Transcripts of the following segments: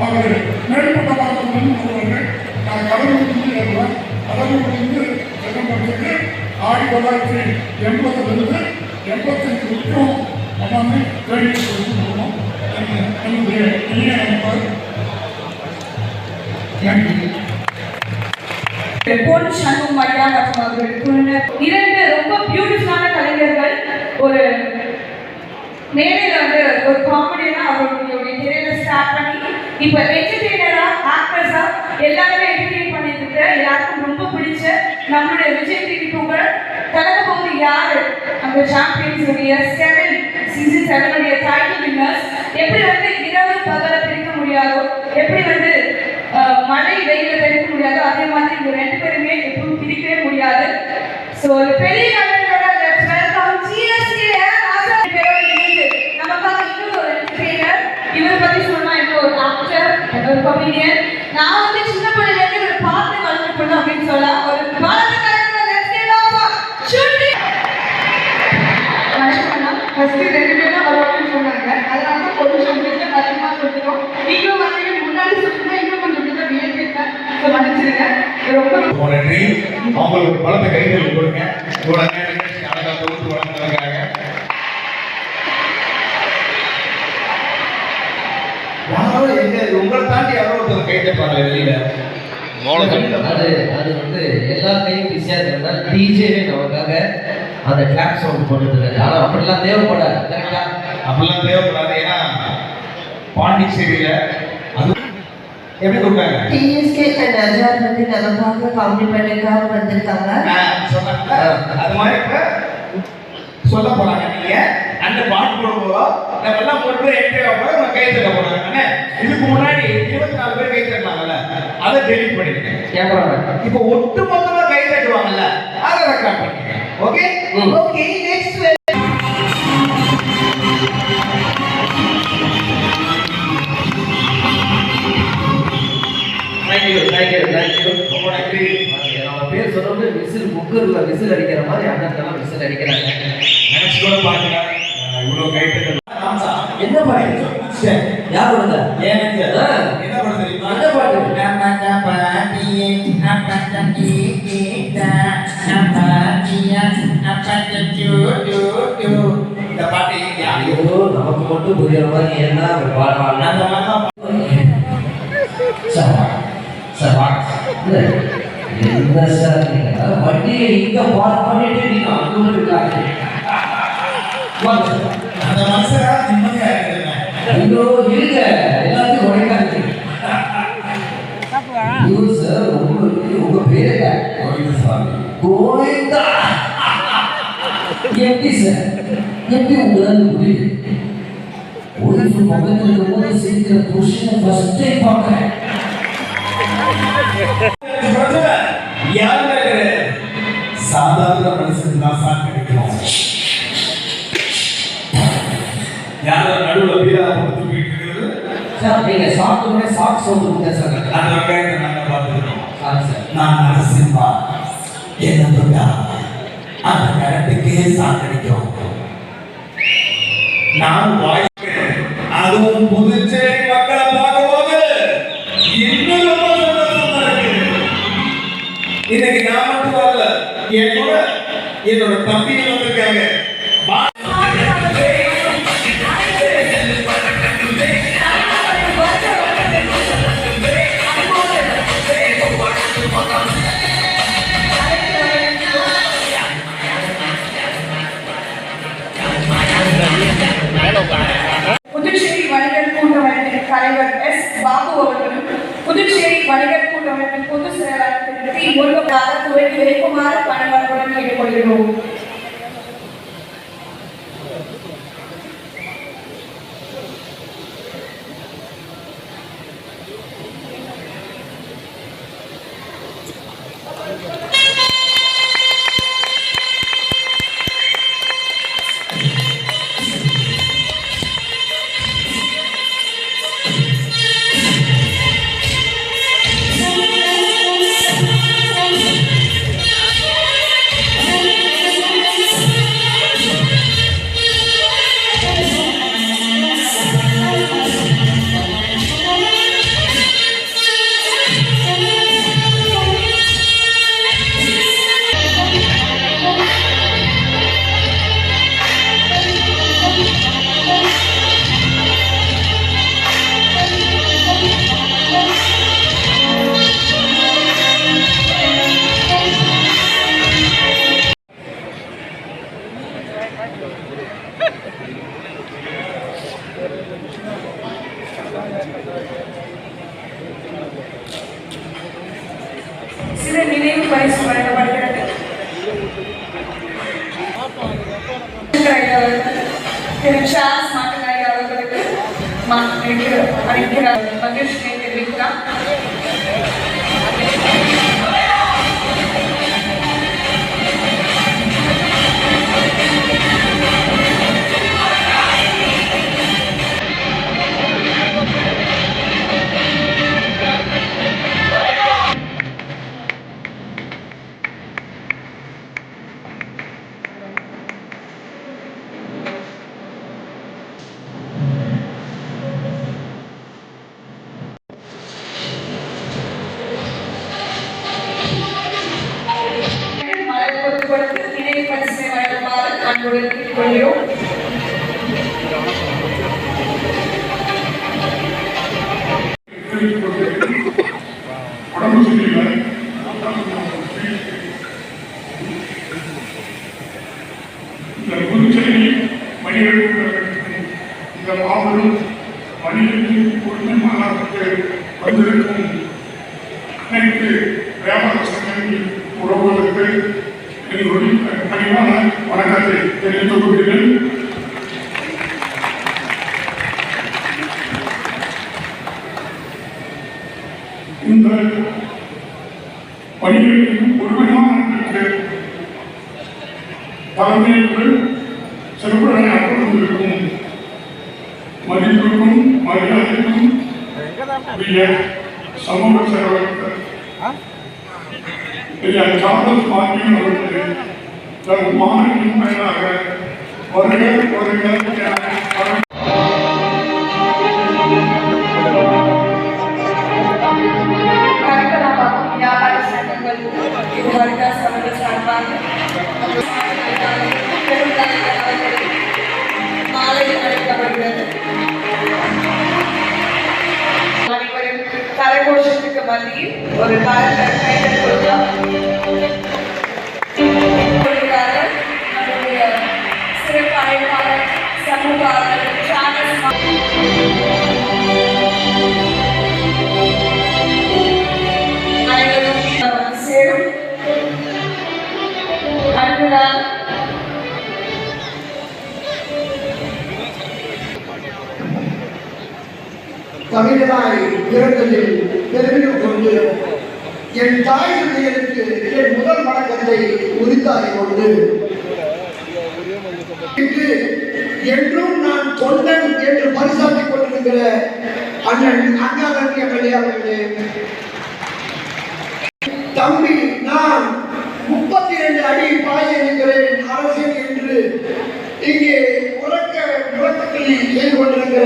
அவர் மேல்பட்ட பாலத்திலிருந்து வருவாங்க நான் கடலூர்லேருந்து ஏறுவேன் கடலூர்லேருந்து சிதம்பரத்துக்கு ஆயிரத்தி தொள்ளாயிரத்தி எண்பதுலேருந்து எண்பத்தஞ்சு வரைக்கும் எல்லாமே ட்ரெயினில் போவோம் என்னுடைய நண்பர் நன்றி பொன் சண்முகம் ஐயா மற்றும் இரண்டு ரொம்ப பியூட்டிஃபுல்லான கலைஞர்கள் ஒரு மேடையில் வந்து ஒரு காமெடியா அவர்களுடைய திரையில ஸ்டார்ட் பண்ணி இப்ப என்டர்டெய்னரா ஆக்டர்ஸா எல்லாருமே என்டர்டெயின் பண்ணிட்டு இருக்க எல்லாருக்கும் ரொம்ப பிடிச்ச நம்மளுடைய விஜய் டிவி புகழ் கலக்க போது யாரு அந்த சாம்பியன்ஸ் உடைய செவன் சீசன் செவனுடைய டைட்டில் வின்னர்ஸ் எப்படி வந்து இரவு பகல பிரிக்க முடியாதோ எப்படி வந்து மழை வெயில பிரிக்க முடியாதோ அதே மாதிரி இவங்க ரெண்டு பேருமே எப்பவும் பிரிக்கவே முடியாது ஸோ ஒரு பெரிய கலைஞரோட லெட்ஸ் நமக்காக இன்னொரு ஒரு entertainer. இவர் பத்தி சொன்னா இப்போ ஒரு ஆக்டர் ஒரு கமெடியன் நான் வந்து சின்ன பிள்ளைல இருந்து பார்த்து பாட்டு வளர்ந்து அப்படின்னு சொல்லலாம் ஒரு ஃபர்ஸ்ட் ரெண்டு பேரும் வருவாங்கன்னு சொன்னாங்க அதனால தான் கொஞ்சம் உங்களுக்கு அதிகமாக கொடுத்துருக்கோம் நீங்களும் வந்து முன்னாடி சொல்லுங்க இன்னும் கொஞ்சம் உங்களுக்கு வியப்பிருக்கேன் ஸோ மன்னிச்சிருங்க ரொம்ப ரொம்ப நன்றி. அவங்களுக்கு ஒரு பலத்த கைகள் கொடுங்க. நேரம் நிகழ்ச்சி அழகா தொகுத்து யாரோ எங்க உங்களை தாண்டி யாரோ ஒருத்தர் கை தட்டுறாங்க வெளியில. அது அது வந்து எல்லாத்தையும் பிஸியாக இருக்கிறதா டிஜேவே நமக்காக அந்த கிளாப் சவுண்ட் போட்டுருக்காரு ஆனால் அப்படிலாம் தேவைப்படாது. கரெக்டா அப்படிலாம் தேவைப்படாது. ஏன்னா பாண்டிச்சேரியில அது எப்படி கொடுத்தாங்க? டிஎஸ்கே அஜார் வந்து நமக்காக காம்ப்ளிமெண்ட்டுக்காக வந்திருக்காங்க. சொன்னேன்ல, அது மாதிரி இப்ப சொல்ல போறாங்க. நீங்க அந்த பாட்டு போடும்போது நம்ம எல்லாம் கொண்டு போய் என்ட்ரி ஆகும்போது நம்ம கை தட்ட அண்ணே, இதுக்கு முன்னாடி இருபத்தி நாலு பேர் கை தட்டினாங்கல்ல அதை டெலிட் பண்ணிருக்கேன் கேமரா இப்போ ஒட்டு மொத்தமா கை தட்டுவாங்கல்ல அதை ரெக்கார்ட் பண்ணிருக்கேன் okay. Okay next thank you thank you thank you ரொம்ப நன்றி நம்ம பேர் சொல்றது விசில் குக்கர்ல விசில் அடிக்கிற மாதிரி அண்ணன் விசில் அடிக்கிறாங்க. நினைச்சு கூட பாருங்க. இவ்வளவு கை தட்டல் என்ன பாட்டு? யார் வந்த ஏன் ஆ. என்ன பண்ண தெரியுமா? என்ன பாட்டு? இந்த பாட்டு யாரு ஐயோ நமக்கு மட்டும் புரியுற மாதிரி என்ன? பாடுவாங்க அந்த என்ன சார் நீங்க வண்டியை இங்க பார்க் பண்ணிட்டு நீங்க அங்க வந்து விட்டாங்க அந்த மனுஷரா நிம்மதியா இருக்கிறேன் ஐயோ இருங்க எல்லாத்தையும் உடைக்காது ஐயோ சார் உங்களுக்கு உங்க பேர் கோவிந்தா. எப்படி சார் எப்படி உங்களால புரியுது ஒய்ஃப் மகன் இருக்கும்போது சிரிக்கிற புருஷனை ஃபர்ஸ்ட் டைம் பார்க்குறேன். சாதாரண மனுஷன் தான் சார் கிடைக்கும். யாரோ நடுவில் வீரா போட்டு இருக்கிறது? சார் நீங்க சாப்பிட்ட சாக்ஸ் வந்து கொடுங்க சார் அந்த வெங்காயத்தை நாங்கள் பார்த்துக்கிறோம். சாரி சார் நான் நரசிம்மா. என்ன அந்த கரட்டுக்கே சாக்கடிக்கும். நான் வாழ்க்கிறேன் அதுவும் புதுச்சேரி மக்களை பார்க்கும்போது இன்னும் ரொம்ப சந்தோஷமா இருக்கு. இன்னைக்கு நான் மட்டும் வரல என் கூட என்னோட தம்பிங்க வந்திருக்காங்க பணிகளுக்கும் ஒருவனானதற்கு தலைமையேற்று சிறப்புடனே அமர்ந்திருக்கும் மதிப்புக்கும் மரியாதைக்கும் உரிய சமூக சேவகர் ஐயா சார்லஸ் மார்டின் அவர்களே தன் மாநில மேலாக வருக வருக தமிழனாய் பிறந்ததில் பெருமிதம் கொண்டு என் தாய் தந்தையருக்கு என் முதல் வணக்கத்தை உரித்தாய் கொண்டு. இன்று என்றும் நான் தொண்டன் என்று பரிசாற்றிக் கொண்டிருக்கிற அண்ணன் அண்ணாதன் எம்எல்ஏ அவர்களே தம்பி நான் முப்பத்தி இரண்டு அடி பாய இருக்கிறேன் அரசியல் என்று இங்கே உறக்க விளக்கத்தில் செய்து கொண்டிருக்கிற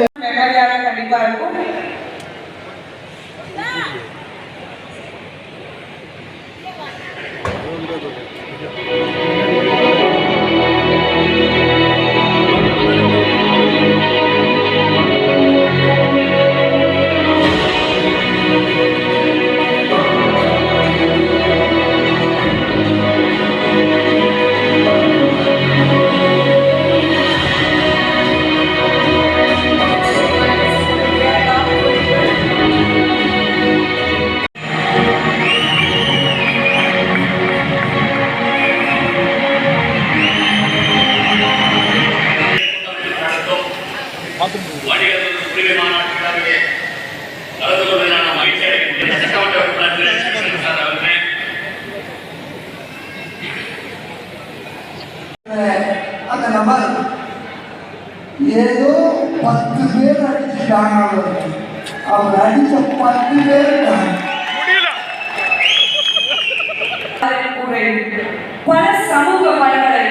பல சமூக பணிகளை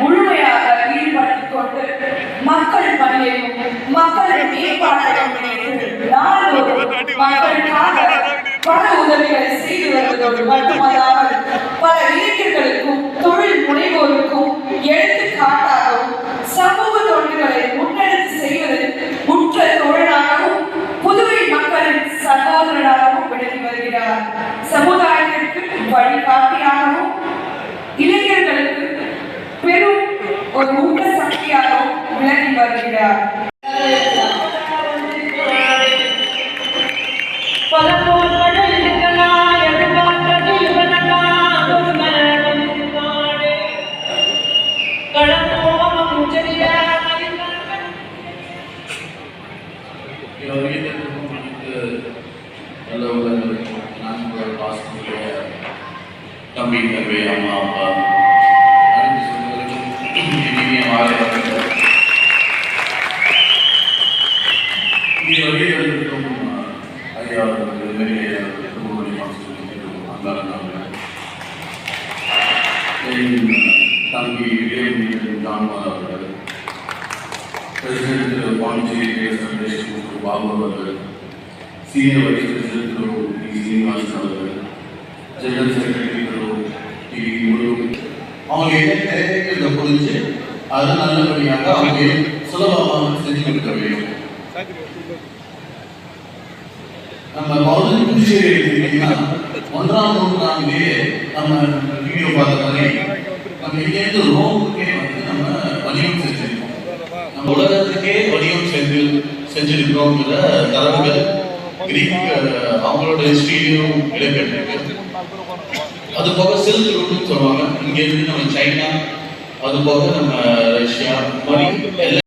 முழுமையாக ஈடுபட்டுக் கொண்டு மக்கள் பணியையும் மக்களின் மேம்பாட்டையும் மக்களுக்காக பல உதவிகளை செய்து வருவதோடு மட்டுமல்லாமல் பல இளைஞர்களுக்கும் தொழில் முனைவோருக்கும் எடுத்துக்காட்டாக வழிகாட்டியாகவும் இளைஞர்களுக்கு பெரும் ஒரு ஊக்க சக்தியாகவும் விளங்கி வருகிறார் இங்கே வருகை தந்திருக்கும் ஐயா தம்பி இளையமணி அவர்கள் பிரசிடென்ட் பாண்டிச்சேரி பாபு அவர்கள் senior vice president Thiru T Srinivasan அவர்கள் ஜெனரல் செக்ரட்டரி திரு டி அவங்க என்ன தேவைகளை புரிஞ்சு அதை நல்லபடியாக அவங்க சுலபமாக செஞ்சு கொடுக்க வேண்டும் நம்ம பௌத்த புதுச்சேரி எடுத்துக்கிட்டீங்கன்னா ஒன்றாம் நூற்றாண்டிலேயே நம்ம வீடியோ பார்த்த மாதிரி நம்ம இங்கேருந்து ரோமுக்கே வந்து நம்ம வணிகம் செஞ்சிருக்கோம். நம்ம உலகத்துக்கே வணிகம் செஞ்சு செஞ்சிருக்கோங்கிற தரவுகள் கிரீக் அவங்களோட ஹிஸ்டரியிலும் இடம்பெற்றிருக்கு. அது போக சில்க் ரூட்னு சொல்லுவாங்க. இங்கேருந்து நம்ம சைனா அது போக நம்ம ரஷ்யா மாதிரி